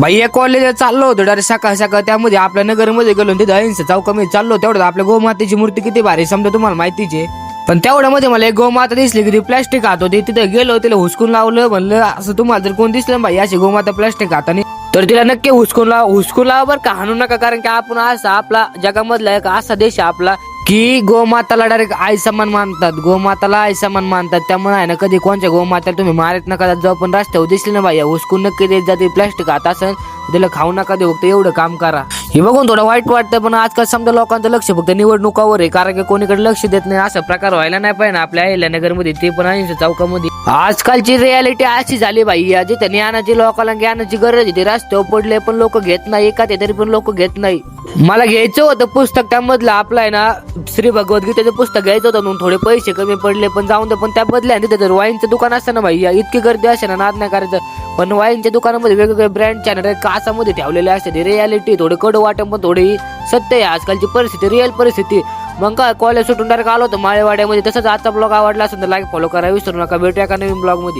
बाई एक कॉलेजला चाललो होतो डायरेक्ट सकाळ सकाळ त्यामध्ये आपल्या नगरमध्ये गेलो तिथे अहिंसा चौकामध्ये चाललो तेवढं आपल्या गोमातेची मूर्ती किती भारी समजा तुम्हाला माहितीच. आहे पण तेवढ्यामध्ये मला एक गोमाता दिसली की ती प्लॅस्टिक हात होती. तिथे गेलो तिला हुसकून लावलं म्हणलं असं तुम्हाला जर कोण दिसलं ना बाई अशी गोमाता प्लॅस्टिक हाताने. तर तिला नक्की हुसकून लाव हुसकून लावा बरं का हाणू नका कारण की आपण असा आपला जगामधला एक असा देश आहे आपला की गोमाताला डायरेक्ट आई समान मानतात गोमाताला आई समान मानतात. त्यामुळे आहे ना कधी कोणत्या गोमाताला तुम्ही मारत नका जाऊ पण रस्त्यावर दिसले ना बाई हुसकून नक्की देत जाते प्लॅस्टिक आता असं त्याला खाऊ नका देऊ फक्त एवढं काम करा. हे बघून थोडं वाईट वाटतं पण आजकाल समजा लोकांचं लक्ष फक्त निवडणुकावर आहे कारण की कोणीकडे लक्ष देत नाही असा प्रकार व्हायला नाही पाहिजे ना आपल्या अहिल्यानगरमध्ये ते पण आहे चौकामध्ये. आजकालची रियालिटी अशी झाली बाई या जिथे ज्ञानाची लोकांना ज्ञानाची गरज होती ते रस्त्यावर पडले पण लोक घेत नाही एका ते तरी पण लोक घेत नाही. मला घ्यायचं होतं पुस्तक त्यामधलं आपलं आहे ना श्री भगवद्गीतेचं पुस्तक घ्यायचं होतं म्हणून थोडे पैसे कमी पडले पण जाऊन दे पण त्या बदल्या तिथे जर वाईनचं दुकान असतं ना भाई या इतकी गर्दी असे ना नाद नाही करायचं. पण वाईनच्या दुकानामध्ये वेगवेगळे ब्रँडच्या ना कासामध्ये ठेवलेले असते रियालिटी थोडे कडू वाटत पण थोडी सत्य आहे आजकालची परिस्थिती रिअल परिस्थिती. मग काय कॉलेज सुटून डायरेक्ट आलो होतो माळेवाड्यामध्ये. तसंच आजचा ब्लॉग आवडला असेल तर लाईक फॉलो करा. विसरू नका. भेटूया का नवीन ब्लॉगमध्ये